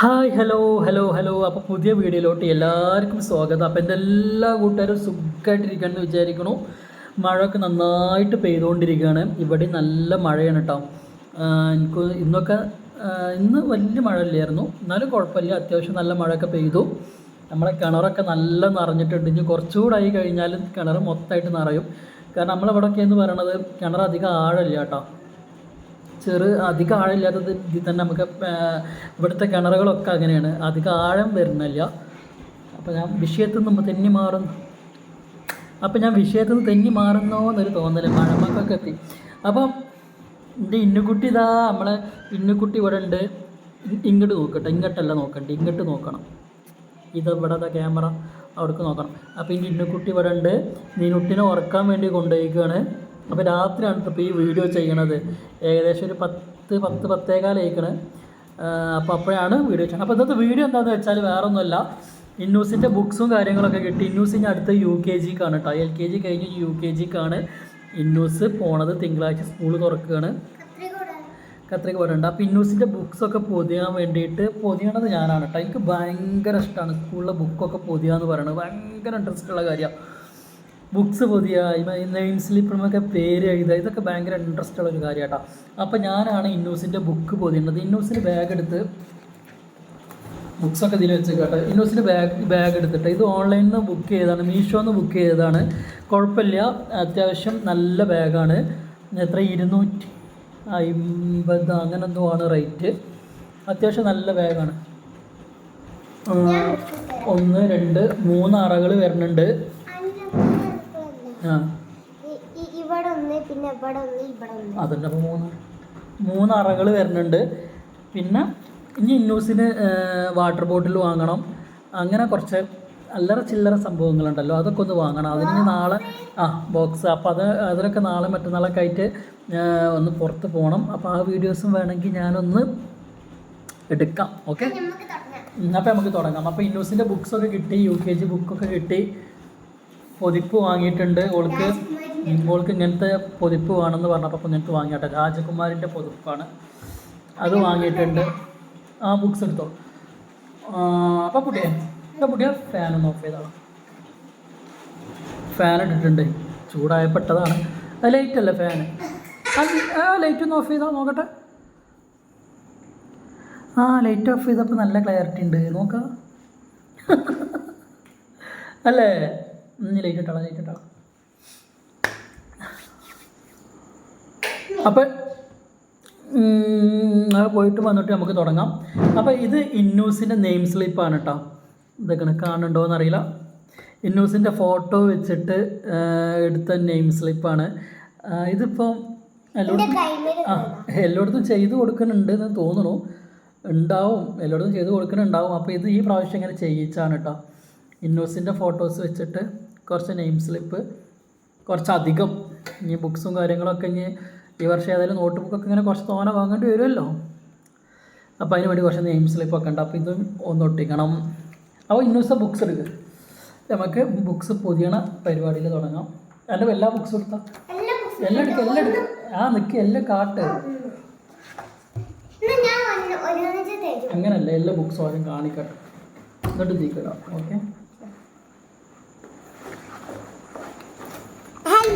Hi hello hello hello. അപ്പോൾ പുതിയ വീഡിയോയിലോട്ട് എല്ലാവർക്കും സ്വാഗതം. അപ്പോൾ എന്റെ എല്ലാ കൂട്ടുകാരും സുഖമായിട്ടിരിക്കുകയാണെന്ന് വിചാരിക്കണു. മഴയൊക്കെ നന്നായിട്ട് പെയ്തുകൊണ്ടിരിക്കുകയാണ് ഇവിടെ നല്ല മഴയാണ് കേട്ടോ എനിക്ക് ഇന്നൊക്കെ ഇന്ന് വലിയ മഴ ഇല്ലായിരുന്നു. എന്നാലും കുഴപ്പമില്ല. അത്യാവശ്യം നല്ല മഴയൊക്കെ പെയ്തു. നമ്മളെ കിണറൊക്കെ നല്ല നിറഞ്ഞിട്ടുണ്ട്. ഇനി കുറച്ചുകൂടെ ആയി കഴിഞ്ഞാൽ കിണർ മൊത്തമായിട്ട് നിറയും. കാരണം നമ്മളിവിടെയൊക്കെ എന്ന് പറയണത് കിണർ അധികം ആഴമില്ല കേട്ടോ ചെറു അധികം ആഴമില്ലാത്തത് ഇതിൽ തന്നെ നമുക്ക് ഇവിടുത്തെ കിണറുകളൊക്കെ അങ്ങനെയാണ്. അധികം ആഴം വരുന്നില്ല. അപ്പോൾ ഞാൻ വിഷയത്തിൽ നിന്ന് തെന്നി മാറുന്നു. അപ്പോൾ ഞാൻ വിഷയത്തിൽ നിന്ന് തെന്നി മാറുന്നോ എന്നൊരു തോന്നൽ മഴമക്കൊക്കെ എത്തി. അപ്പം എന്റെ ഇന്നുകുട്ടി ഇതാ നമ്മളെ ഇന്നുകുട്ടി ഇവിടെ ഉണ്ട്. ഇങ്ങോട്ട് നോക്കട്ടെ ഇങ്ങോട്ടല്ല നോക്കണ്ട ഇങ്ങോട്ട് നോക്കണം. ഇത് ഇവിടെ ക്യാമറ അവിടേക്ക് നോക്കണം. അപ്പോൾ ഇനി ഇന്നുകുട്ടി ഇവിടെ ഉണ്ട്. നീനുട്ടിനെ ഉറക്കാൻ വേണ്ടി കൊണ്ടുപോയിക്കുകയാണ് അപ്പോൾ രാത്രിയാണ് ഇപ്പോൾ ഈ വീഡിയോ ചെയ്യണത്. ഏകദേശം ഒരു പത്ത് പത്ത് പത്തേകാലായിക്കണ് അപ്പോൾ അപ്പോഴാണ് വീഡിയോ ചെയ്യണത്. അപ്പോൾ ഇന്നത്തെ വീഡിയോ എന്താണെന്ന് വെച്ചാൽ വേറെ ഒന്നുമല്ല ഇന്നൂസിന്റെ ബുക്സും കാര്യങ്ങളൊക്കെ കിട്ടി. ഇന്നൂസിന് അടുത്ത് യു കെ ജിക്കാണ് കേട്ടോ. എൽ കെ ജി കഴിഞ്ഞ് യു കെ ജിക്കാണ് ഇന്നൂസ് പോണത് തിങ്കളാഴ്ച സ്കൂൾ തുറക്കുകയാണ് കത്രിക പോലുണ്ട് അപ്പോൾ ഇന്നൂസിന്റെ ബുക്സൊക്കെ പൊതിയാൻ വേണ്ടിയിട്ട് പൊതിയണത് ഞാനാണ് കേട്ടോ. എനിക്ക് ഭയങ്കര ഇഷ്ടമാണ് സ്കൂളിലെ ബുക്കൊക്കെ പൊതിയാന്ന് പറയുന്നത് ഭയങ്കര ഇൻട്രസ്റ്റ് ഉള്ള കാര്യമാണ് ബുക്സ് പുതിയ നെയിം സ്ലിപ്പിനുമൊക്കെ പേര് എഴുതുക ഇതൊക്കെ ഭയങ്കര ഇൻട്രസ്റ്റ് ഉള്ള ഒരു കാര്യം കേട്ടോ അപ്പോൾ ഞാനാണ് ഇന്നൂസിന്റെ ബുക്ക് പൊതിയുന്നത്. ഇന്നൂസിന്റെ ബാഗ് എടുത്ത് ബുക്സൊക്കെ ഇതിൽ വെച്ച് കേട്ടോ ഇന്നൂസിന്റെ ബാഗ് ബാഗ് എടുത്തിട്ട് ഇത് ഓൺലൈനിൽ നിന്ന് ബുക്ക് ചെയ്തതാണ് മീഷോന്ന് ബുക്ക് ചെയ്തതാണ്. കുഴപ്പമില്ല അത്യാവശ്യം നല്ല ബാഗാണ് എത്ര? ഇരുന്നൂറ്റി അമ്പത് അങ്ങനെ എന്തോ ആണ് റേറ്റ് അത്യാവശ്യം നല്ല ബാഗാണ് ഒന്ന് രണ്ട് മൂന്ന് അറകൾ വരുന്നുണ്ട്. ഇവിടെ ഒന്ന് പിന്നെ ഇവിടെ ഒന്ന് ഇവിടെ ഒന്ന്. അതുണ്ട് അപ്പോൾ മൂന്ന് മൂന്ന് അറകൾ വരുന്നുണ്ട്. പിന്നെ ഇനി ഇന്നൂസിന് വാട്ടർ ബോട്ടിൽ വാങ്ങണം. അങ്ങനെ കുറച്ച് അല്ലറ ചില്ലറ സംഭവങ്ങളുണ്ടല്ലോ അതൊക്കെ ഒന്ന് വാങ്ങണം. അതിന് നാളെ ആ ബോക്സ് അപ്പോൾ അത് അതിലൊക്കെ നാളെ മറ്റന്നാളൊക്കെ ആയിട്ട് ഒന്ന് പുറത്ത് പോകണം അപ്പോൾ ആ വീഡിയോസും വേണമെങ്കിൽ ഞാനൊന്ന് എടുക്കാം ഓക്കെ? അപ്പോൾ നമുക്ക് തുടങ്ങാം. അപ്പോൾ ഇന്നൂസിന്റെ ബുക്സൊക്കെ കിട്ടി യു കെ ജി ബുക്കൊക്കെ കിട്ടി. പൊതിപ്പ് വാങ്ങിയിട്ടുണ്ട്. ഓൾക്ക് ഓൾക്ക് ഇങ്ങനത്തെ പൊതിപ്പ് വേണമെന്ന് പറഞ്ഞപ്പോൾ ഇങ്ങനത്തെ വാങ്ങിയാട്ടെ. രാജകുമാരിന്റെ പൊതിപ്പാണ്. അത് വാങ്ങിയിട്ടുണ്ട്. ആ ബുക്സ് എടുത്തോ? അപ്പം കുട്ടിയെ അപ്പം കുട്ടിയെ ഫാൻ ഒന്ന് ഓഫ് ചെയ്താണ് ഫാൻ ഇട്ടിട്ടുണ്ട്. ചൂടായപ്പെട്ടതാണ് അത് ലൈറ്റ് അല്ല ഫാന് ആ ലൈറ്റ് ഒന്ന് ഓഫ് ചെയ്താൽ നോക്കട്ടെ. ആ ലൈറ്റ് ഓഫ് ചെയ്തപ്പോൾ നല്ല ക്ലാരിറ്റി ഉണ്ട്. നോക്കാം. അല്ലേ? ലൈറ്റ് ഇട്ടാളാം ലൈറ്റ് ഇട്ടാളാം അപ്പം അത് പോയിട്ട് വന്നിട്ട് നമുക്ക് തുടങ്ങാം. അപ്പോൾ ഇത് ഇന്നൂസിന്റെ നെയിം സ്ലിപ്പാണ് കേട്ടോ ഇതൊക്കെ കാണുന്നുണ്ടോ എന്നറിയില്ല ഇന്നൂസിന്റെ ഫോട്ടോ വെച്ചിട്ട് എടുത്ത നെയിം സ്ലിപ്പാണ് ഇതിപ്പോൾ എല്ലായിടത്തും ആ എല്ലായിടത്തും ചെയ്ത് കൊടുക്കുന്നുണ്ട് എന്ന് തോന്നുന്നു. ഉണ്ടാവും. എല്ലായിടത്തും ചെയ്ത് കൊടുക്കുന്നുണ്ടാവും. അപ്പോൾ ഇത് ഈ പ്രാവശ്യം ഇങ്ങനെ ചെയ്യിച്ചാണ് കേട്ടോ ഇന്നോസിന്റെ ഫോട്ടോസ് വെച്ചിട്ട് കുറച്ച് നെയിം സ്ലിപ്പ് കുറച്ചധികം. ഇനി ബുക്സും കാര്യങ്ങളൊക്കെ ഇനി ഈ വർഷം ഏതായാലും നോട്ട് ബുക്കൊക്കെ ഇങ്ങനെ കുറച്ച് തോന വാങ്ങേണ്ടി വരുമല്ലോ. അപ്പോൾ അതിന് വേണ്ടി കുറച്ച് നെയിം സ്ലിപ്പൊക്കെ ഉണ്ട്. അപ്പോൾ ഇതും ഒന്ന് ഒട്ടിക്കണം. അപ്പോൾ ഇന്നൂസ ബുക്സ് എടുക്കുക നമുക്ക് ബുക്സ് പുതിയണ പരിപാടിയിൽ തുടങ്ങാം. എന്റെ എല്ലാ ബുക്സും എടുത്താൽ എല്ലാം എടുക്കുക എല്ലാം എടുക്കുക എടുക്ക. ആ നിൽക്ക് എല്ലാം കാട്ട്. അങ്ങനല്ല എല്ലാ ബുക്സും ആദ്യം കാണിക്കട്ടെ. എന്നിട്ട് തീക്കിടാം ഓക്കെ ഹലോ ഇതാണ് ഇപ്പൊ ഞങ്ങളുടെ ബുക്സ് കോള കോള കോ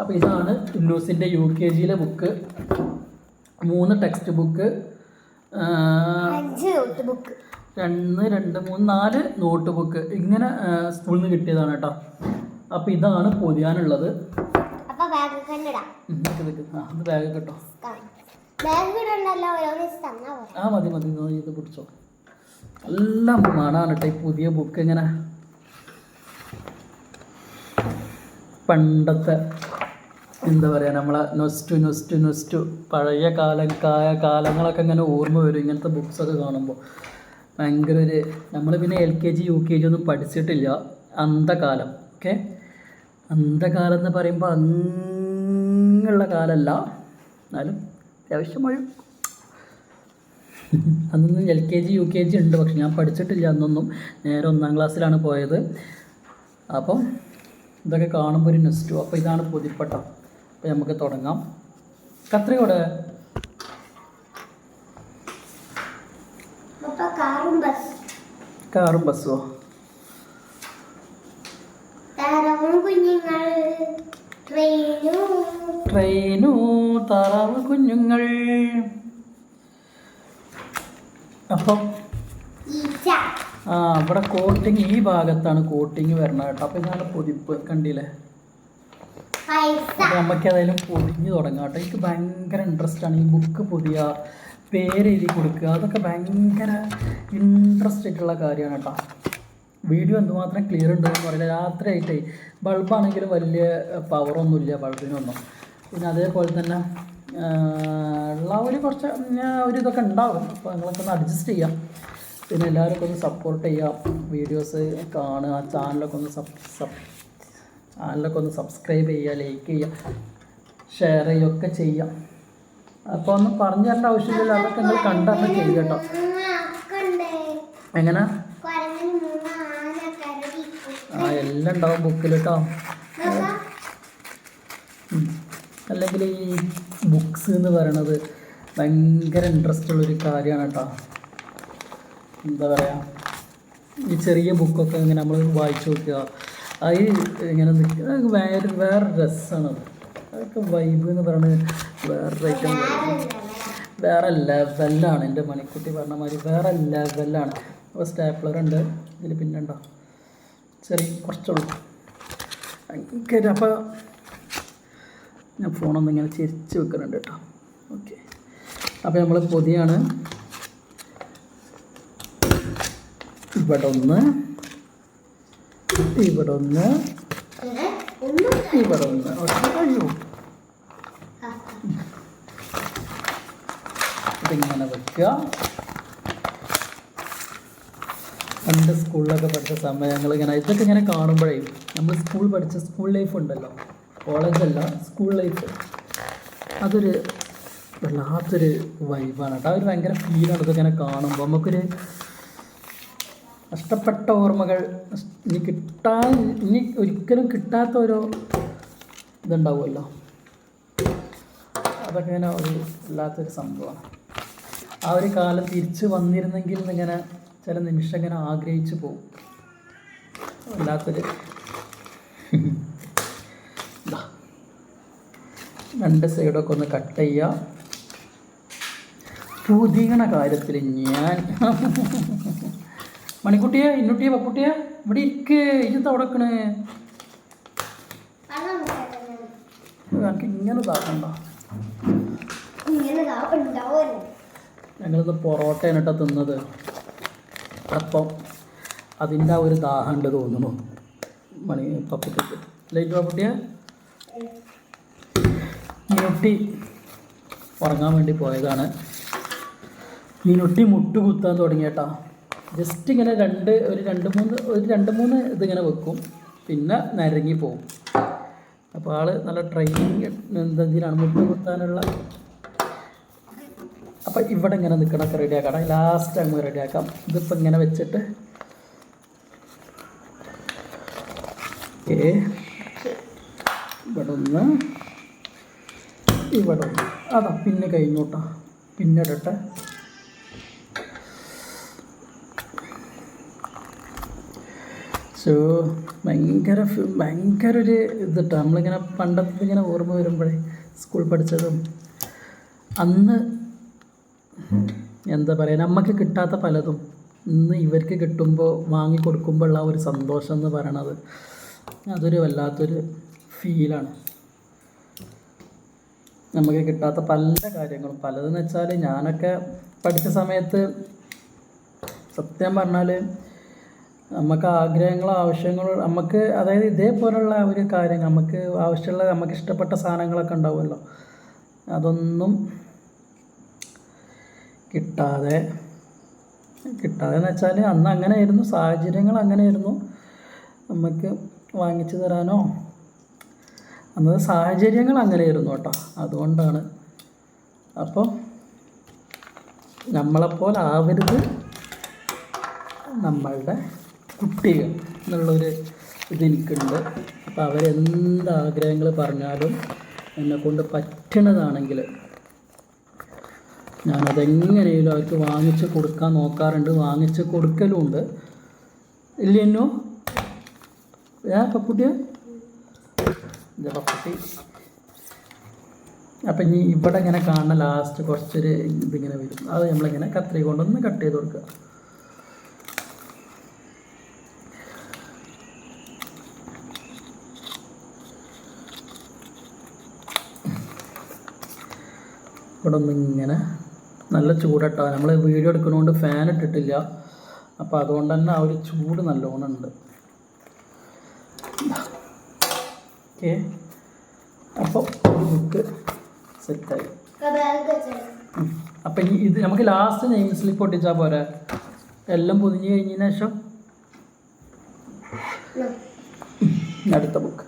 അപ്പോൾ ഇതാണ് ഇന്നൂസിന്റെ യു കെ ജിയിലെ ബുക്ക് മൂന്ന് ടെക്സ്റ്റ് ബുക്ക് ബുക്ക് രണ്ട് രണ്ട് മൂന്ന് നാല് നോട്ട് ബുക്ക് ഇങ്ങനെ സ്കൂളിൽ നിന്ന് കിട്ടിയതാണ് കേട്ടോ. അപ്പൊ ഇതാണ് പൊതിയാനുള്ളത്. അപ്പൊ ബാഗ് കേട്ടോ ആ മതി മതി. ഇത് പിടിച്ചോ. എല്ലാം മണാണ് കേട്ടോ ഈ പുതിയ ബുക്ക് ഇങ്ങനെ. പണ്ടത്തെ എന്താ പറയുക നമ്മളെ നൊസ്റ്റു നൊസ്റ്റു നൊസ്റ്റു പഴയ കാലം കായ കാലങ്ങളൊക്കെ ഇങ്ങനെ ഓർമ്മ വരും ഇങ്ങനത്തെ ബുക്സൊക്കെ കാണുമ്പോൾ. ഭയങ്കര ഒരു നമ്മൾ പിന്നെ L K G U K G ഒന്നും പഠിച്ചിട്ടില്ല. അന്ധകാലം ഓക്കെ അന്ധകാലം എന്ന് പറയുമ്പോൾ അങ്ങുള്ള കാലമല്ല. എന്നാലും അത്യാവശ്യം മഴ അന്നൊന്നും L K G U K G ഉണ്ട് പക്ഷെ ഞാൻ പഠിച്ചിട്ടില്ല അന്നൊന്നും. നേരെ ഒന്നാം ക്ലാസ്സിലാണ് പോയത്. അപ്പം ഇതൊക്കെ കാണുമ്പോൾ ഒരു നെസ്റ്റു. അപ്പോൾ ഇതാണ് പുതിപ്പട്ടം. അപ്പോൾ നമുക്ക് തുടങ്ങാം. കത്രയോടെ കാറും ബസ്. കാറും ബസ്സോ? ട്രെയിനു താറാവ് കുഞ്ഞുങ്ങൾ. അപ്പം ആ ഇവിടെ കോട്ടിങ് ഈ ഭാഗത്താണ് കോട്ടിങ് വരണത് കേട്ടോ. അപ്പം ഇതാണ് പൊതിപ്പ് കണ്ടില്ലേ? നമുക്ക് ഏതായാലും പൊതിഞ്ഞ് തുടങ്ങാം കേട്ടോ. എനിക്ക് ഭയങ്കര ഇൻട്രസ്റ്റ് ആണ് ഈ ബുക്ക് പൊതിയുക പേരെഴുതി കൊടുക്കുക. അതൊക്കെ ഭയങ്കര ഇൻട്രസ്റ്റ് ആയിട്ടുള്ള കാര്യമാണ് കേട്ടോ. വീഡിയോ എന്തുമാത്രം ക്ലിയർ ഉണ്ടെന്ന് പറയില്ല രാത്രിയായിട്ടേ ബൾബാണെങ്കിലും വലിയ പവറൊന്നുമില്ല ബൾബിനൊന്നും. പിന്നെ അതേപോലെ തന്നെ ഉള്ള ഒരു കുറച്ച് ഒരു ഇതൊക്കെ ഉണ്ടാകും അപ്പോൾ നിങ്ങളൊക്കെ ഒന്ന് അഡ്ജസ്റ്റ് ചെയ്യാം. പിന്നെ എല്ലാവരും ഒന്ന് സപ്പോർട്ട് ചെയ്യാം. വീഡിയോസ് കാണുക ചാനലൊക്കെ ഒന്ന് സബ് സബ് ചാനലൊക്കെ ഒന്ന് സബ്സ്ക്രൈബ് ചെയ്യുക ലൈക്ക് ചെയ്യുക ഷെയർ ചെയ്യുകയൊക്കെ ചെയ്യാം. അപ്പോൾ ഒന്നും പറഞ്ഞു തരേണ്ട ആവശ്യമില്ല അതൊക്കെ നിങ്ങൾ കണ്ടറിഞ്ഞ് ചെയ്യുക കേട്ടോ. എങ്ങനെ? ആ എല്ലാം ഉണ്ടാവും ബുക്കിൽ കേട്ടോ. അല്ലെങ്കിൽ ഈ ബുക്സ് എന്ന് പറയണത് ഭയങ്കര ഇൻട്രസ്റ്റ് ഉള്ളൊരു കാര്യമാണ് കേട്ടോ എന്താ പറയുക ഈ ചെറിയ ബുക്കൊക്കെ ഇങ്ങനെ നമ്മൾ വായിച്ചു നോക്കുക. അത് ഇങ്ങനെ അതൊക്കെ വേറെ വേറെ രസമാണ് അതൊക്കെ വൈബ് എന്ന് പറയുന്നത് വേറെ ഐറ്റം വേറെ ലെവലാണ് എന്റെ മണിക്കുട്ടി പറഞ്ഞ മാതിരി വേറെ ലെവലാണ് അപ്പോൾ സ്റ്റാപ്ലർ ഉണ്ട്. ഇതിൽ പിന്നെ ഉണ്ടോ ചെറിയ കുറച്ചുള്ളൂ. അപ്പോൾ ഞാൻ ഫോണൊന്നും ഇങ്ങനെ ചിരിച്ച് വെക്കുന്നുണ്ട് കേട്ടോ. ഓക്കെ. അപ്പോൾ നമ്മൾ പൊതിയാണ്. ഇവിടെ ഒന്ന് ഇവിടെ ഒന്ന് ഇവിടെ ഒന്ന് അയ്യോ ഇതിങ്ങനെ വെക്കുക. പണ്ട് സ്കൂളിലൊക്കെ പഠിച്ച സമയങ്ങൾ ഇങ്ങനെ ഇതൊക്കെ ഇങ്ങനെ കാണുമ്പോഴേ നമ്മൾ സ്കൂൾ പഠിച്ച സ്കൂൾ ലൈഫ് ഉണ്ടല്ലോ. കോളേജല്ല സ്കൂൾ ലൈഫ്. അതൊരു വല്ലാത്തൊരു വൈബാണ് കേട്ടോ. അതൊരു ഭയങ്കര ഫീലാണ് ഇതൊക്കെ ഇങ്ങനെ കാണുമ്പോൾ നമുക്കൊരു നഷ്ടപ്പെട്ട ഓർമ്മകൾ ഇനി കിട്ടാൻ ഇനി ഒരിക്കലും കിട്ടാത്ത ഓരോ ഇതുണ്ടാവുമല്ലോ. അതൊക്കെ ഇങ്ങനെ ഒരു വല്ലാത്തൊരു സംഭവമാണ്. ആ ഒരു കാലം തിരിച്ച് വന്നിരുന്നെങ്കിൽ ഇങ്ങനെ ചില നിമിഷം ഇങ്ങനെ ആഗ്രഹിച്ചു പോകും. വല്ലാത്തൊരു രണ്ട് സൈഡൊക്കെ ഒന്ന് കട്ട് ചെയ്യുക പുതിയണ കാര്യത്തിൽ ഞാൻ. മണിക്കുട്ടിയെ ഇന്നുട്ടിയെ പപ്പുട്ടിയെ ഇവിടെ ഇരിക്ക്. ഇതെന്താ ഉടക്കണേ. എനിക്ക് ഇങ്ങനെ താക്കണ്ട ഞങ്ങളിത് പൊറോട്ട പൊറോട്ടയാണ് കേട്ടോ തിന്നത്. അപ്പം അതിന്റെ ആ ഒരു ദാഹമുണ്ട് തോന്നുന്നു. മണി പപ്പുട്ടിക്ക്. ലൈറ്റ് പപ്പുട്ടിയെ? മീനുട്ടി ഉറങ്ങാൻ വേണ്ടി പോയതാണ്. മീനൊട്ടി മുട്ട് കുത്താൻ തുടങ്ങിയേട്ടാ. ജസ്റ്റ് ഇങ്ങനെ രണ്ട് ഒരു രണ്ട് മൂന്ന് ഒരു രണ്ട് മൂന്ന് ഇതിങ്ങനെ വെക്കും. പിന്നെ നരങ്ങി പോകും അപ്പോൾ ആൾ നല്ല ട്രെയിനിങ് എന്തെങ്കിലാണ് മുട്ട് കുത്താനുള്ള. അപ്പം ഇവിടെ ഇങ്ങനെ നിൽക്കണമൊക്കെ റെഡിയാക്കാം ലാസ്റ്റ് നമുക്ക് റെഡിയാക്കാം ഇതിപ്പോൾ ഇങ്ങനെ വെച്ചിട്ട്. ഏ ഇവിടെ ഒന്ന് ഇവിടെ അതാ പിന്നെ കഴിഞ്ഞോട്ടാ. പിന്നെ ഇടട്ടെ. സോ ഭയങ്കര ഭയങ്കര ഒരു ഇതിട്ടോ. നമ്മളിങ്ങനെ പണ്ടത്തെ ഇങ്ങനെ ഓർമ്മ വരുമ്പോഴേ സ്കൂൾ പഠിച്ചതും അന്ന് എന്താ പറയുക നമുക്ക് കിട്ടാത്ത പലതും ഇന്ന് ഇവർക്ക് കിട്ടുമ്പോൾ വാങ്ങിക്കൊടുക്കുമ്പോൾ ഉള്ള ആ ഒരു സന്തോഷം എന്ന് പറയണത് അതൊരു വല്ലാത്തൊരു ഫീലാണ് നമുക്ക് കിട്ടാത്ത പല കാര്യങ്ങളും. പലതെന്ന് വെച്ചാൽ ഞാനൊക്കെ പഠിച്ച സമയത്ത് സത്യം പറഞ്ഞാൽ നമുക്ക് ആഗ്രഹങ്ങൾ ആവശ്യങ്ങൾ നമുക്ക് അതായത് ഇതേപോലുള്ള ഒരു കാര്യം നമുക്ക് ആവശ്യമുള്ള നമുക്ക് ഇഷ്ടപ്പെട്ട സാധനങ്ങളൊക്കെ ഉണ്ടാവുമല്ലോ. അതൊന്നും കിട്ടാതെ കിട്ടാതെ എന്ന് വെച്ചാൽ അന്ന് അങ്ങനെയായിരുന്നു സാഹചര്യങ്ങൾ അങ്ങനെയായിരുന്നു. നമുക്ക് വാങ്ങിച്ചു തരാനോ അന്നത് സാഹചര്യങ്ങൾ അങ്ങനെയായിരുന്നു കേട്ടോ. അതുകൊണ്ടാണ്. അപ്പോൾ നമ്മളെപ്പോലെ ആവരുത്. നമ്മളുടെ കുട്ടികൾ എന്നുള്ളൊരു ഇതെനിക്കുണ്ട് അപ്പോൾ അവരെന്ത് ആഗ്രഹങ്ങൾ പറഞ്ഞാലും എന്നെ കൊണ്ട് പറ്റണതാണെങ്കിൽ ഞാനതെങ്ങനെയും അവർക്ക് വാങ്ങിച്ച് കൊടുക്കാൻ നോക്കാറുണ്ട്. വാങ്ങിച്ച് കൊടുക്കലുമുണ്ട്. ഇല്ലെന്നോ? ഏ പപ്പുട്ടിയ ഇതാ പപ്പുട്ടി അപ്പം ഇനി ഇവിടെ ഇങ്ങനെ കാണുന്ന ലാസ്റ്റ് കുറച്ചൊരു ഇതിങ്ങനെ വരും. അത് നമ്മളിങ്ങനെ കത്രി കൊണ്ടൊന്ന് കട്ട് ചെയ്ത് കൊടുക്കുക. ഇവിടെ ഒന്ന് ഇങ്ങനെ നല്ല ചൂടട്ടോ. നമ്മൾ വീഡിയോ എടുക്കുന്നതുകൊണ്ട് ഫാൻ ഇട്ടിട്ടില്ല. അപ്പോൾ അതുകൊണ്ട് തന്നെ ആ ഒരു ചൂട് നല്ലോണം ഉണ്ട്. ഓക്കെ. അപ്പോൾ ബുക്ക് സെറ്റായി. അപ്പം ഈ ഇത് നമുക്ക് ലാസ്റ്റ് നെയിം സ്ലിപ്പ് ഒട്ടിച്ചാൽ പോരാ? എല്ലാം പൊതിഞ്ഞ് കഴിഞ്ഞതിന് ശേഷം? അടുത്ത ബുക്ക്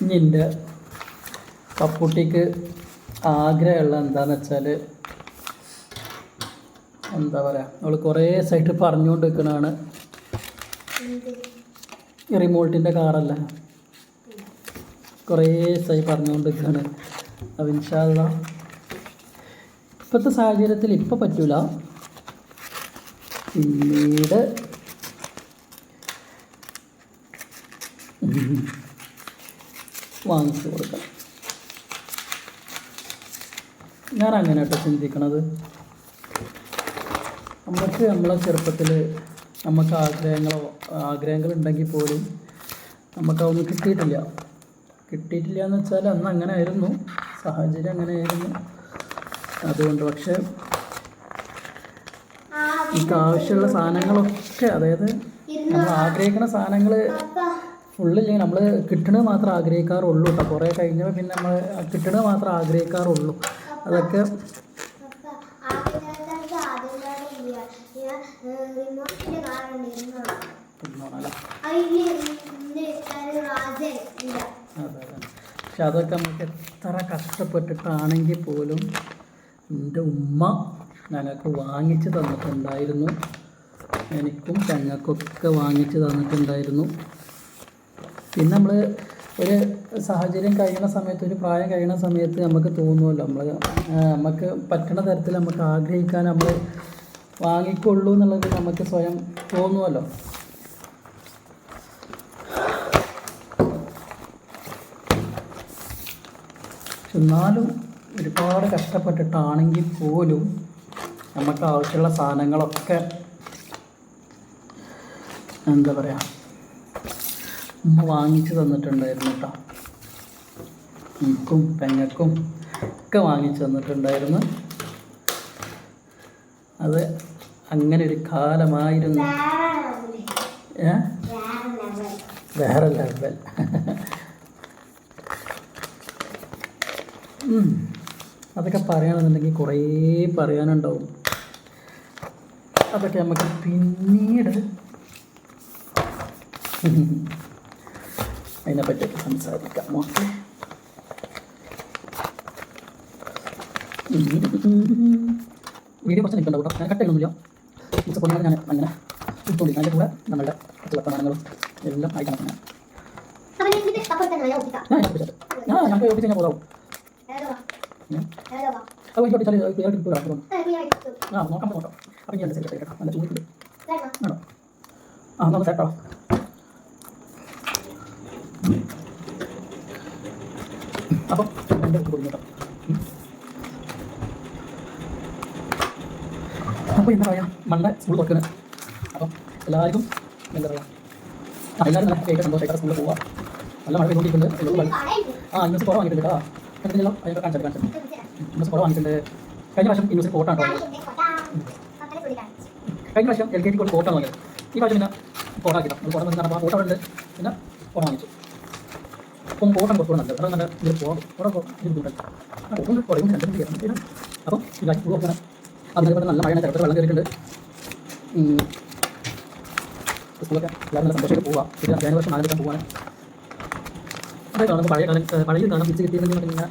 ഇനി എന്റെ പപ്പുട്ടിക്ക് ആഗ്രഹമുള്ള എന്താണെന്ന് വെച്ചാൽ എന്താ പറയുക നമ്മൾ കുറേ സൈറ്റ് പറഞ്ഞുകൊണ്ട് നിൽക്കണതാണ് റിമോട്ടിന്റെ കാറല്ല? കുറേ സൈ പറഞ്ഞുകൊണ്ട് നിൽക്കുകയാണ് അപ്പം ഇപ്പോഴത്തെ സാഹചര്യത്തിൽ ഇപ്പം പറ്റൂല. പിന്നീട് വാങ്ങിച്ചു കൊടുക്കണം ഞാൻ അങ്ങനെ കേട്ടോ ചിന്തിക്കണത്. നമുക്ക് നമ്മളെ ചെറുപ്പത്തിൽ നമുക്ക് ആഗ്രഹങ്ങളോ ആഗ്രഹങ്ങൾ ഉണ്ടെങ്കിൽ പോലും നമുക്കതൊന്നും കിട്ടിയിട്ടില്ല. കിട്ടിയിട്ടില്ല എന്ന് വെച്ചാൽ അന്ന് അങ്ങനെ ആയിരുന്നു സാഹചര്യം അങ്ങനെ ആയിരുന്നു അതുകൊണ്ട് പക്ഷേ നമുക്ക് ആവശ്യമുള്ള സാധനങ്ങളൊക്കെ അതായത് നമ്മൾ ആഗ്രഹിക്കുന്ന സാധനങ്ങൾ ഫുള്ളില്ലെങ്കിൽ നമ്മൾ കിട്ടണത് മാത്രം ആഗ്രഹിക്കാറുള്ളൂ കേട്ടോ. കുറേ കഴിഞ്ഞപ്പോൾ പിന്നെ നമ്മൾ കിട്ടണത് മാത്രം ആഗ്രഹിക്കാറുള്ളൂ. അതൊക്കെ പക്ഷെ അതൊക്കെ നമുക്ക് എത്ര കഷ്ടപ്പെട്ടിട്ടാണെങ്കിൽ പോലും എന്റെ ഉമ്മ ഞങ്ങൾക്ക് വാങ്ങിച്ച് തന്നിട്ടുണ്ടായിരുന്നു. എനിക്കും ഞങ്ങൾക്കൊക്കെ വാങ്ങിച്ച് തന്നിട്ടുണ്ടായിരുന്നു. പിന്നെ നമ്മൾ ഒരു സാഹചര്യം കഴിയുന്ന സമയത്ത് ഒരു പ്രായം കഴിയുന്ന സമയത്ത് നമുക്ക് തോന്നുമല്ലോ നമ്മൾ നമുക്ക് പറ്റണ തരത്തിൽ നമുക്ക് ആഗ്രഹിക്കാൻ നമ്മൾ വാങ്ങിക്കൊള്ളൂ എന്നുള്ളത് നമുക്ക് സ്വയം തോന്നുമല്ലോ എന്നാലും ഒരുപാട് കഷ്ടപ്പെട്ടിട്ടാണെങ്കിൽ പോലും നമുക്ക് ആവശ്യമുള്ള സാധനങ്ങളൊക്കെ എന്താ പറയുക ഉമ്മ വാങ്ങിച്ചു തന്നിട്ടുണ്ടായിരുന്നു കേട്ടോ എനിക്കും പെങ്ങക്കും ഒക്കെ വാങ്ങിച്ചു തന്നിട്ടുണ്ടായിരുന്നു. അത് അങ്ങനെ ഒരു കാലമായിരുന്നു. വേറെ ലെവൽ. അതൊക്കെ പറയണമെന്നുണ്ടെങ്കിൽ കുറേ പറയാനുണ്ടാവും. അതൊക്കെ നമുക്ക് പിന്നീട് അതിനെപ്പറ്റി സംസാരിക്കാം. ഓക്കെ വീഡിയോ കുറച്ച് നിൽക്കണ്ട കേട്ടോ. ഞാൻ കട്ട് ചെയ്യുന്നില്ല മിക്സ് പൊടിയാണ് ഞാൻ അങ്ങനെ ഇട്ടുകൊണ്ടിരിക്കുന്നത്. അതിന്റെ കൂടെ നമ്മളുടെ പ്രമാണങ്ങളും എല്ലാം ആയിട്ട് അപ്പൊ ഞാൻ ഞാൻ ഒപ്പിക്കാം ഞാൻ പോകാവും. അത് എനിക്ക് ഒപ്പിച്ചാൽ ക്ലിയർ നീ ആയിട്ട് ആ നോക്കാം നോക്കാം. അപ്പം ഞാൻ സെറ്റ് കേട്ടോ. നല്ല ചൂടുണ്ട് ആണോ? ആ നമുക്ക് സെട്ടോ അപ്പം രണ്ട് അപ്പോൾ എന്താ പറയുക മണ്ണ സ്കൂൾ തുറക്കുന്നത് എല്ലാവർക്കും എന്താ പറയുക എല്ലാവരും നല്ല കേട്ട് സന്തോഷമായിട്ട് സ്കൂളിൽ നല്ല മഴ പെയ്തുകൊണ്ടിരിക്കുന്നത് ആ ഇന്നസ് കുറവ് വാങ്ങിയിട്ടുണ്ട് കേട്ടോ അതിന്റെ കാണിച്ചത് കാണിച്ചത് ഇന്നസ് കുറവ് വാങ്ങിയിട്ടുണ്ട് കഴിഞ്ഞ പ്രാവശ്യം ഇന്നസ് കോട്ടാണ് കഴിഞ്ഞ പ്രാവശ്യം എൽ കെ ജി കൊണ്ട് കോട്ടാണ് വാങ്ങിയത് ഈ പ്രാവശ്യം പിന്നെ കോട്ടാക്കിയിട്ടാണ് കോട്ടം പറഞ്ഞാൽ കോട്ട ഉണ്ട് പിന്നെ കോട്ട വാങ്ങിച്ചു കോട്ടം കുറച്ചുകൂടെ നല്ലത് കാരണം നല്ല ഇതിൽ ഇത് ബുദ്ധിമുട്ടുണ്ട് ആ കോട്ടം കുറയും രണ്ടും ചെയ്യണം പിന്നെ അപ്പം ഇതാക്കി പോകും അങ്ങനെ അതിനകത്ത് നല്ല മഴയാണ് ചിലപ്പോൾ വെള്ളം കയറിയിട്ടുണ്ട്. സ്കൂളൊക്കെ പോവാം പിന്നെ കഴിഞ്ഞ വർഷം ദിവസം പോകാൻ അതെ കാണുമ്പോൾ പഴയ കാലം പഴയ കാലം തിരിച്ച് കിട്ടിയിരുന്നെങ്കിൽ ഇങ്ങനെ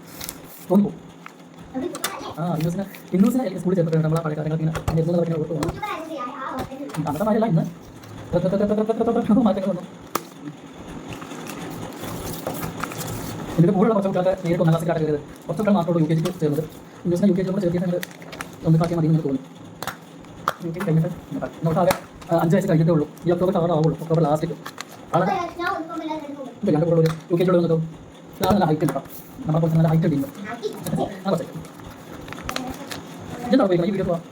ആ ഇന്നൂസിനെ ഇന്നൂസിനെ സ്കൂളിൽ ചേർത്തിട്ടുണ്ട് നമ്മളെ പഴയ കാര്യങ്ങൾ ഇങ്ങനെ ഇങ്ങനെ ഓർത്ത് പോകും യൂട്യൂബറായിരുന്നു ഞാൻ ആ അന്നത്തെ മാതിരിയല്ല ഇന്ന് മാറ്റങ്ങൾ വന്നു ഇതിന്റെ കൂടെയുള്ള കുറച്ച് കുട്ടികളൊക്കെ നേരിട്ട് ഒന്നാം ക്ലാസ്സിൽ കയറിയത്. കുറച്ച് കുട്ടികൾ മാത്രമേ യു കെ ജിക്ക് ചേർന്നത്. ഇംഗ്ലീഷിനെ യു കെ ജി കൂടെ ഞങ്ങൾ ഒന്ന് കാട്ടിയാൽ മതി എന്ന് തോന്നി. യു കെ കഴിഞ്ഞിട്ട് നമുക്ക് ആകെ ആ, അഞ്ച് വയസ്സ് കഴിഞ്ഞിട്ടേ ഉള്ളൂ. ഈ ഒക്ടോബർ കവർ ആവുള്ളൂ. ഒക്ടോബർ ലാസ്റ്റ് ആളെ കൂടെ ഒരു യു കെ ജിയുടെ നിന്നോ ഞാൻ നല്ല ഹൈറ്റ് ഉണ്ട് കേട്ടോ നമ്മളെ പോലെ നല്ല ഹൈറ്റ് ഉണ്ട്. ആ കുറച്ച്. ഇതെന്താ പോയി ഈ വീഡിയോ പോവാം.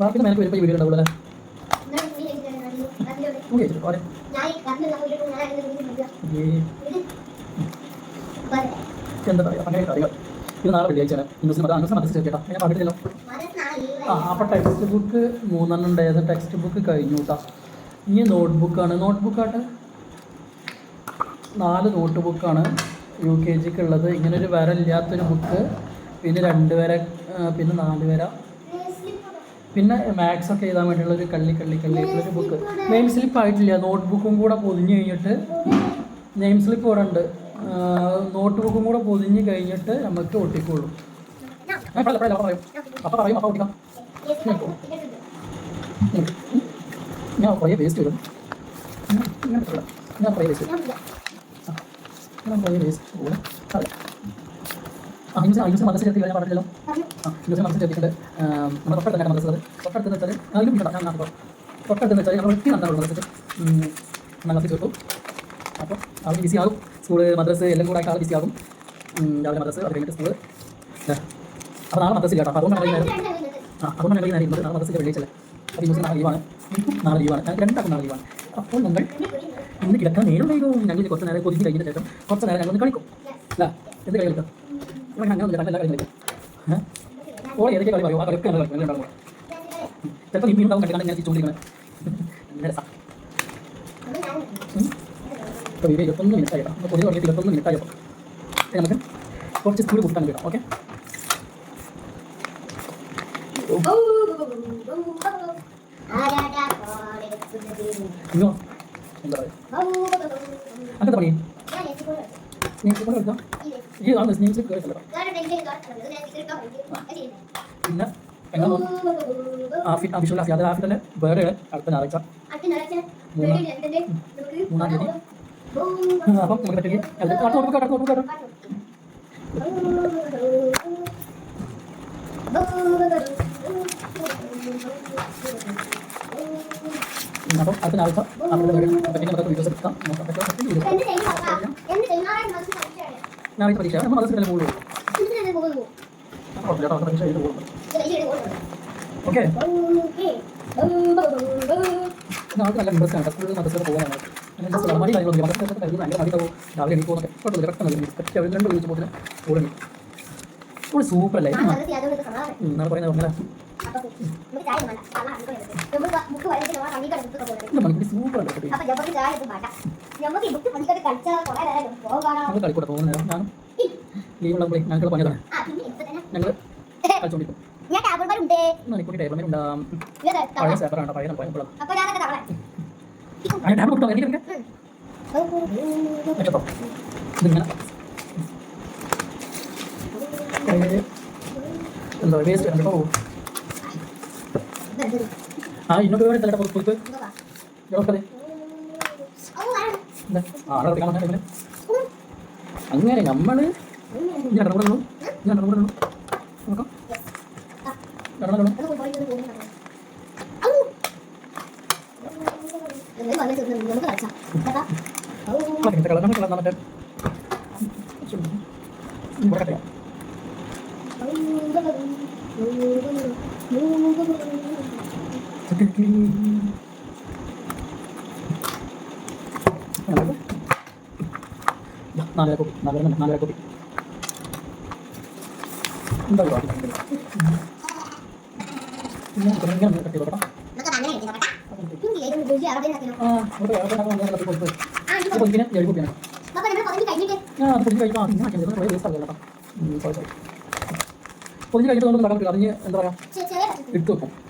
വാർപ്പിന് വരുമ്പോൾ ഈ വീഡിയോ ഉണ്ടാവില്ല ഞാൻ വീട്ടിൽ ഇരിക്കുന്ന അതിലൂടെ യു കെ ജി ഓരെ ഞാൻ ഈ കണ്ണിൽ പോയിട്ട് ഞാൻ അതിന്റെ വീട്ടിൽ നിൽക്കുക. ഏ. ഇത് വരെ. എന്താ പറയുക? അങ്ങനെ അറിയാം ഇത് നാളെ വെള്ളിയാഴ്ചയാണ് ഇന്നൂസിന് മത അന്നൂസിന് മതത്തിൽ ചേർക്കേട്ടാ ഞാൻ ഈ ആ അപ്പോൾ ടെക്സ്റ്റ് ബുക്ക് മൂന്നെണ്ണം ഉണ്ടായത് ടെക്സ്റ്റ് ബുക്ക് കഴിഞ്ഞു കേട്ടോ ഇനി നോട്ട് ബുക്കാണ് നോട്ട് ബുക്കാട്ട് നാല് നോട്ട് ബുക്കാണ് യു കെ ജിക്ക് ഉള്ളത്. ഇങ്ങനൊരു വര ഇല്ലാത്തൊരു ബുക്ക് പിന്നെ രണ്ട് വര പിന്നെ നാല് വര. പിന്നെ മാത്സ് ഒക്കെ എഴുതാൻ വേണ്ടിയുള്ള ഒരു കള്ളി കള്ളി കള്ളി ഒരു ബുക്ക് നെയിം സ്ലിപ്പ് ആയിട്ടില്ല. നോട്ട് ബുക്കും കൂടെ പൊതിഞ്ഞ് കഴിഞ്ഞിട്ട് നെയിം സ്ലിപ്പ് ഇവിടെ ഉണ്ട്. നോട്ട് ബുക്കും കൂടെ പൊതിഞ്ഞ് കഴിഞ്ഞിട്ട് നമുക്ക് ഒട്ടിക്കുള്ളൂ. പറയും ഒട്ടിക്കാം. ഞാൻ കുറേ വേസ്റ്റ് വരും ഞാൻ കുറേ വേസ്റ്റ് ഞാൻ കുറേ വേസ്റ്റ് മദ്രസ മദ്രസ മദ്രസ മദ്രസ ക്ലാസ്സിൽ ചേർത്തു അപ്പോൾ അവർ ബിസി ആകും. സ്കൂൾ മദ്രസ് എല്ലാം കൂടെ ആയിട്ട് ആൾ ബിസി ആകും. രാവിലെ മദ്രസ് അത് കഴിഞ്ഞിട്ട് സ്കൂൾ. അപ്പോൾ നാളെ മദ്രസില്ല കേട്ടോ. അതുകൊണ്ടാണ് ഈ നേരം ആ അതുകൊണ്ട് ഞങ്ങൾ ഞാൻ ഇരുന്നത് നാളെ അപ്പോൾ നാളെ ലീവാണ്. നാളെ ലീവാണ്. ഞങ്ങൾക്ക് രണ്ടാക്കും നാളെ ലീവാണ്. അപ്പോൾ നമ്മൾ ഇന്ന് കിടക്കാൻ നേരം വൈകും. ഞങ്ങൾ കുറച്ച് നേരം കൊതിച്ച് കഴിഞ്ഞ ശേഷം കുറച്ച് നേരം ഞങ്ങൾ കളിക്കും. അല്ല എന്ത് കളി കളിക്കാം ഇവിടെ അങ്ങനെ ഒന്നും എല്ലാ കളി കളിക്കാം ഏഹ് ഓ ഏതൊക്കെ കളി പറയും ആ കളിയൊക്കെ നല്ല കളിക്കും ഉണ്ടാവും ചിലപ്പോൾ നീ ഉണ്ടാവും കണ്ടിട്ട് ഞാൻ തിരിച്ചുകൊണ്ടിരിക്കുന്നത് രസം ഇപ്പോൾ വീഡിയോ ഇരുപത്തൊന്ന് മിനിറ്റ് ആയിട്ടോ അപ്പോൾ പൊതുവെ തുടങ്ങിയിട്ട് ഇരുപത്തൊന്ന് മിനിറ്റ് ആയപ്പോൾ നമുക്ക് കുറച്ച് സ്പീഡ് കൂട്ടാൻ വേണം ഓക്കെ. ഇങ്ങോ എന്താ പറയുക അങ്ങനത്തെ പണി നീ ഇപ്പോൾ എടുക്കാം ഈ ആണ് നീ കയറില്ല പിന്നെ എങ്ങനെ ആഫി ആവശ്യമുള്ള ആഫി അത് ആഫിന്റെ വേറെ അടുത്ത ഞായറാഴ്ച. മൂന്നാം തീയതി. അപ്പം നമുക്ക് പറ്റില്ല അടുത്ത ഓർമ്മ അടുത്ത ഓർമ്മ അപ്പം അടുത്ത ഞായറാഴ്ച നമുക്ക് വീഡിയോസ് എടുക്കാം. പറ്റുമോ പറ്റും ഞായറാഴ്ച പരീക്ഷ നമ്മൾ മദ്രസ പോകുള്ളൂ കുഴപ്പമില്ല കേട്ടോ പരീക്ഷ എഴുതി പോകുന്നു ഓക്കെ. നമുക്ക് നല്ല ഇൻട്രസ്റ്റ് ആണ് സ്കൂളിൽ മദ്രസയിൽ പോകാനാണ്. മടി കാര്യങ്ങളൊന്നും മദ്രസ കഴിഞ്ഞ് ഭയങ്കര മടി പോകും രാവിലെ എനിക്ക് പോകുന്നൊക്കെ കുഴപ്പമില്ല പെട്ടെന്ന് പറ്റി അവർ രണ്ട് പോകുന്ന സ്കൂളിൽ സ്കൂൾ സൂപ്പർ അല്ലേ? നാളെ പറയുന്നത് പറഞ്ഞാൽ ഇല്ല മണിക്കൂർ സൂപ്പർ ഉണ്ട് ആ ഇന്നോട്ട് പോയി തലയുടെ പുറത്ത് അങ്ങനെ നമ്മൾ ഞാൻ കുട്ടി അപ്പൊ നമുക്ക് നടക്കാൻ ഇപ്പം വേണ്ട നമുക്ക് ഈ ഇട്ട് പഠിച്ചിട്ട്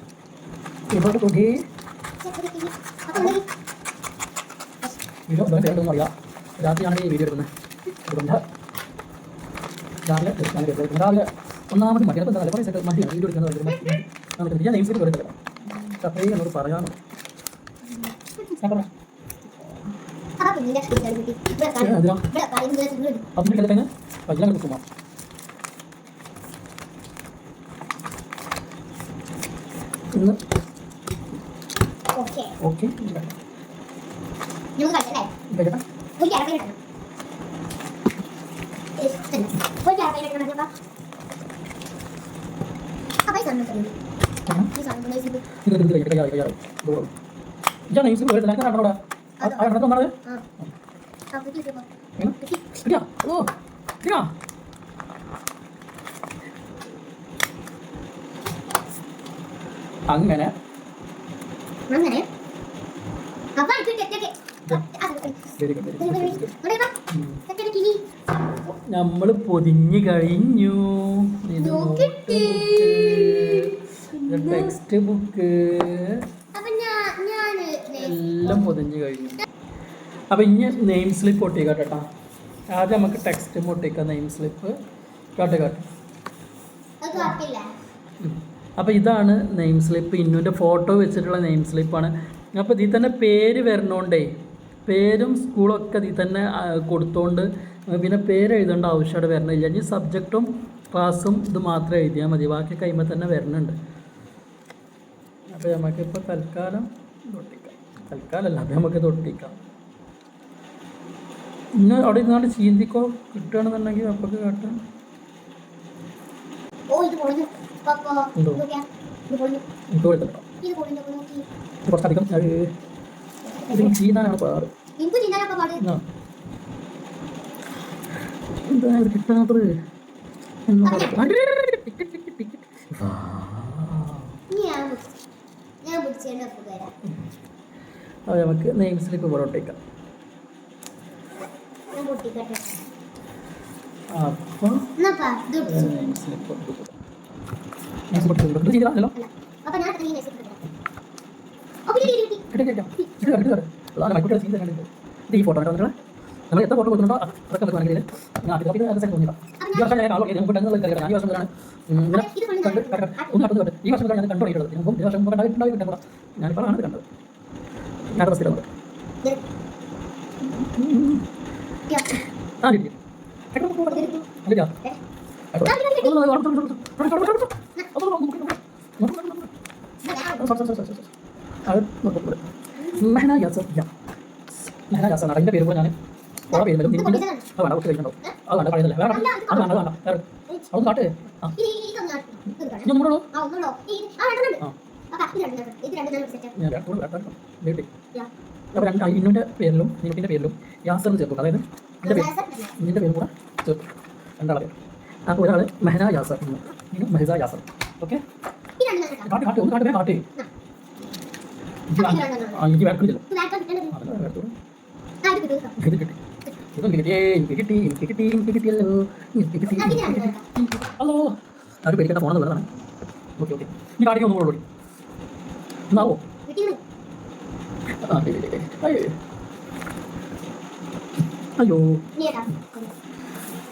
ഇതോട്ട് കൊടി വീഡിയോ വേറെ പേരൊന്നും അറിയാം. രാത്രിയാണ് ഈ വീഡിയോ എടുക്കുന്നത്. അതുകൊണ്ട് രാവിലെ രാവിലെ ഒന്നാമത് മതി അപ്പം തലപ്പുറം സെറ്റ് മതി വീഡിയോ എടുക്കുന്നത് നമുക്ക് ഞാൻ നെയിംസിൽ വരുന്നില്ല അത്രയും എന്നോട് പറയാമോ അപ്പം കിടക്കാൻ പയ്യാൻ കിടക്കുമോ ഇന്ന് ഓക്കെ കഴിയട്ടെ ഇത് ഇത് കഴിയട്ടെ കഴിയാറ് കഴിയാറ് ഇതോളം ഞാൻ നെയിംസിൽ കയറി തരാം കണ്ടോ അവിടെ ആ കണ്ടോ നമ്മളത് കിട്ടിയാ ഓ കിട്ടിയാ അങ്ങനെ അങ്ങനെ അപ്പൊ എനിക്ക് വെരി ഗുഡ് വെരി ഗുഡ് കിളി നമ്മൾ പൊതിഞ്ഞു കഴിഞ്ഞു ഇത് നോട്ട് ബുക്ക് ടെക്സ്റ്റ് പൊതിഞ്ഞു കഴിഞ്ഞു. Text book. എല്ലാം പൊതിഞ്ഞു കഴിഞ്ഞു. അപ്പം ഇനി നെയിം സ്ലിപ്പ് ഒട്ടിക്കാം കേട്ടോ. ആദ്യം നമുക്ക് ടെക്സ്റ്റ് ഒട്ടിക്കാം നെയിം സ്ലിപ്പ്. കേട്ടോ കേട്ടോ. അപ്പൊ ഇതാണ് നെയിം സ്ലിപ്പ്. ഇന്നുവിന്റെ ഫോട്ടോ വെച്ചിട്ടുള്ള നെയിം സ്ലിപ്പാണ്. അപ്പോൾ ഇതിൽ തന്നെ പേര് വരണോണ്ടേ പേരും സ്കൂളൊക്കെ ഇതിൽ തന്നെ കൊടുത്തോണ്ട് പിന്നെ പേര് എഴുതേണ്ട ആവശ്യമായിട്ട് വരണില്ല. ഇനി സബ്ജക്റ്റും ക്ലാസ്സും ഇത് മാത്രം എഴുതിയാൽ മതി. ബാക്കി കഴിയുമ്പോൾ തന്നെ വരുന്നുണ്ട് അപ്പോൾ നമുക്കിപ്പോൾ തൽക്കാലം തൊട്ടിക്കാം. തൽക്കാലമല്ല അപ്പോൾ നമുക്ക് തൊട്ടിക്കാം. ഇന്ന് അവിടെ ഇരുന്നാണ്ട് ചീന്തിക്കോ? കിട്ടുകയാണെന്നുണ്ടെങ്കിൽ അപ്പോൾ കേട്ടോ. ഓ ഇത് കൊടുത്തിട്ടോ കുറച്ചധികം അത് ഇത് ചീന്താനാണ് പാട്. എന്താ കിട്ടാത്തത്? അപ്പൊ അത്. നമുക്ക് നെയിം സ്ലിപ്പ് പുറത്തേക്കാം ഞാൻ പൊട്ടിക്കട്ടെ. നെയിംസ് എന്നാപ്പാ ഇത് അല്ല അപ്പൊ ഞാൻ തന്നെ മെസ്സേജ് ഇട്ടു അപ്പൊ ഇത് കണ്ടിട്ട് ഈ ഫോട്ടോ കേട്ടോ നമ്മൾ എത്ര ഫോട്ടോ കൊടുക്കുന്നുണ്ടോ അതൊക്കെ നമുക്ക് വേണമെങ്കിൽ ആദ്യം അത് സെറ്റ് തോന്നില്ല ഈ വർഷം ഞാൻ ആളൊക്കെ നമുക്ക് ഞാൻ ഈ വർഷം മുതലാണ് ഇങ്ങനെ കണ്ട് ഒന്ന് കണ്ടു കണ്ടു ഈ വർഷം മുതലാണ് ഞാൻ കണ്ടു തുടങ്ങിയിട്ടുള്ളത് മുമ്പ് ഈ വർഷം കണ്ടായിട്ടുണ്ടായി കിട്ടാൻ കൂടാ ഇപ്പോഴാണ് ഇത് കണ്ടത് ഞാൻ ബസ്സിലാണ് ആ കിട്ടി അല്ല മെഹന യാസർ മെഹന യാസർ അതിന്റെ പേര് കൂടെ ഞാൻ ഓളെ പേര് വരും. അത് വേണ്ട ഒക്കെ കഴിക്കണ്ടോ അത് വേണ്ട പറയുന്നില്ല വേണ്ട അത് വേണ്ട അത് വേണ്ട. വേറെ. അതൊന്ന് കാട്ട്. ആ. ഇനി ഒന്നും കൂടെ ഉള്ളൂ? ഞാൻ വേറെ കൂടെ വേറെ വേറെ വീട്ടിൽ അപ്പോൾ രണ്ട് ഇന്നുവിന്റെ പേരിലും നിനക്കിന്റെ പേരിലും യാസർ എന്ന് ചേർക്കും. അതായത് എന്റെ പേര്. നിന്റെ പേരും കൂടെ ചേർക്കും. രണ്ടാളെ. പേര് അപ്പോൾ ഒരാൾ മെഹന യാസർ ഇനി മെഹസ യാസർ ഓക്കെ? കാട്ടി കാട്ടി ഒന്ന് കാട്ട്. കാട്ട്. കിട്ടി കിട്ടി ഹലോ അത് പേടിക്കേണ്ട ഫോണെന്ന് ഓക്കെ ഓക്കെ ഇനി കാണിക്കാൻ ഒന്നും കൂടെ എന്നാവോ. അയ്യോ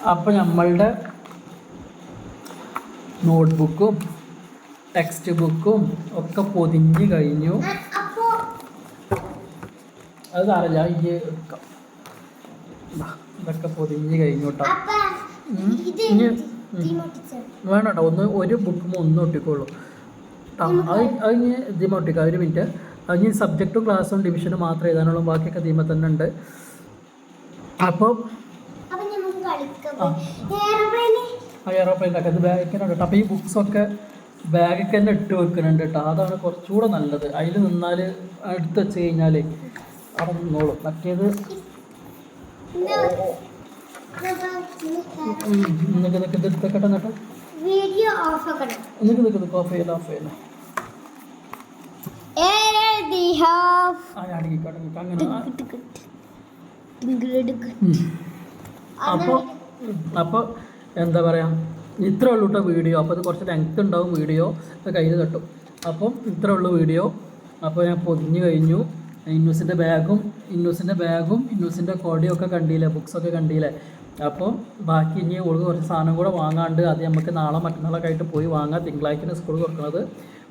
അപ്പൊ നമ്മളുടെ നോട്ട്ബുക്കും ടെക്സ്റ്റ് ബുക്കും ഒക്കെ പൊതിഞ്ഞ് കഴിഞ്ഞു അത് സാരല്ല ഈ എടുക്കാം. ദാ, ഇതൊക്കെ പൊതിഞ്ഞ് കഴിഞ്ഞു കേട്ടോ അപ്പ ഉം. ഇത് ഇനി. വേണ്ട കേട്ടോ ഒന്ന് ഒരു ബുക്കും ഒന്ന് ഒട്ടിക്കോളൂ. അതിന് അത് ഒട്ടിക്കുക ഒരു മിനിറ്റ് അതിന് സബ്ജക്റ്റും ക്ലാസ്സും ഡിവിഷനും മാത്രം എഴുതാനുള്ളൂ ബാക്കിയൊക്കെ ധീമ തന്നെ ഉണ്ട്. അപ്പോൾ ഒക്കെ അത് ബാഗിനുണ്ട് കേട്ടോ അപ്പോൾ ഈ ബുക്സൊക്കെ ബാഗിൽ തന്നെ ഇട്ട് വെക്കുന്നുണ്ട് കേട്ടോ അതാണ് കുറച്ചുകൂടെ നല്ലത്. അതിൽ നിന്നാൽ എടുത്ത് വെച്ച് കഴിഞ്ഞാൽ അവിടെ നിന്നോളും മറ്റേത് നിനക്ക് നിനക്ക് ഇത് എടുത്തേക്കട്ടെ എന്നിട്ട്? വീഡിയോ ഓഫ് ആക്കണം നിനക്ക് നിനക്ക് നിൽക്ക് ഓഫ് ചെയ്യല ഓഫ് ചെയ്യല എഴുതി ഹാഫ് ആ അടങ്ങിക്കോ അടങ്ങിക്കോ. അങ്ങനെ ആ. അപ്പോൾ അപ്പോൾ എന്താ പറയാ? ഇത്ര ഉള്ളൂ കേട്ടോ വീഡിയോ. അപ്പോൾ ഇത് കുറച്ച് ലെങ്ത് ഉണ്ടാവും വീഡിയോ. കയ്യിൽ തട്ടും. അപ്പം ഇത്ര ഉള്ളൂ വീഡിയോ. അപ്പോൾ ഞാൻ പൊതിഞ്ഞു കഴിഞ്ഞു. ഇന്നൂസിന്റെ ബാഗും ഇന്നൂസിന്റെ ബാഗും ഇന്നൂസിന്റെ കൊടിയും ഒക്കെ കണ്ടില്ലേ? ബുക്സൊക്കെ കണ്ടില്ലേ? അപ്പോൾ ബാക്കി ഇനി ഓൾക്ക് കുറച്ച് സാധനം കൂടെ വാങ്ങാണ്ട് അത് നമുക്ക് നാളെ മറ്റന്നാളൊക്കെ ആയിട്ട് പോയി വാങ്ങാം. തിങ്കളാഴ്ച സ്കൂൾ തുറക്കുന്നത്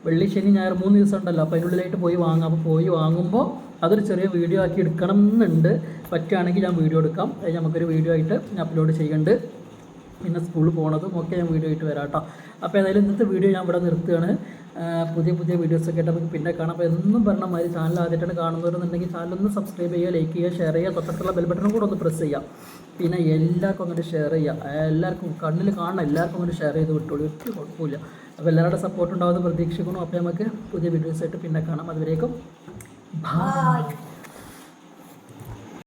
വെള്ളി ശനി ഞായർ മൂന്ന് ദിവസം ഉണ്ടല്ലോ അപ്പോൾ അതിനുള്ളിലായിട്ട് പോയി വാങ്ങാം. അപ്പോൾ പോയി വാങ്ങുമ്പോൾ അതൊരു ചെറിയ വീഡിയോ ആക്കി എടുക്കണം എന്നുണ്ട് പറ്റുകയാണെങ്കിൽ ഞാൻ വീഡിയോ എടുക്കാം. അത് നമുക്കൊരു വീഡിയോ ആയിട്ട് അപ്ലോഡ് ചെയ്യുന്നുണ്ട് പിന്നെ സ്കൂളിൽ പോണതും ഒക്കെ ഞാൻ വീഡിയോ ആയിട്ട് വരാം കേട്ടോ അപ്പോൾ ഏതായാലും ഇന്നത്തെ വീഡിയോ ഞാൻ ഇവിടെ നിർത്തുകയാണ് പുതിയ പുതിയ വീഡിയോസൊക്കെ ആയിട്ട് നമുക്ക് പിന്നെ കാണാം. അപ്പോൾ എന്നും പറഞ്ഞ മാതിരി ചാനൽ ആദ്യമായിട്ടാണ് കാണുന്നവരെന്നുണ്ടെങ്കിൽ ചാനൽ ഒന്ന് സബ്സ്ക്രൈബ് ചെയ്യുക ലൈക്ക് ചെയ്യുക ഷെയർ ചെയ്യുക തൊട്ടടുത്തുള്ള ബെൽ ബട്ടണും കൂടെ ഒന്ന് പ്രസ് ചെയ്യുക. പിന്നെ എല്ലാവർക്കും അങ്ങോട്ട് ഷെയർ ചെയ്യുക. എല്ലാവർക്കും കണ്ണിൽ കാണണം എല്ലാവർക്കും അങ്ങോട്ട് ഷെയർ ചെയ്ത് വിട്ടോളൂ. ഒരു കുഴപ്പമില്ല. അപ്പോൾ എല്ലാവരുടെ സപ്പോർട്ട് ഉണ്ടാവുമെന്ന് പ്രതീക്ഷിക്കുന്നു. അപ്പോൾ നമുക്ക് പുതിയ വീഡിയോസായിട്ട് പിന്നെ കാണാം. അതുവരേക്കും ബൈ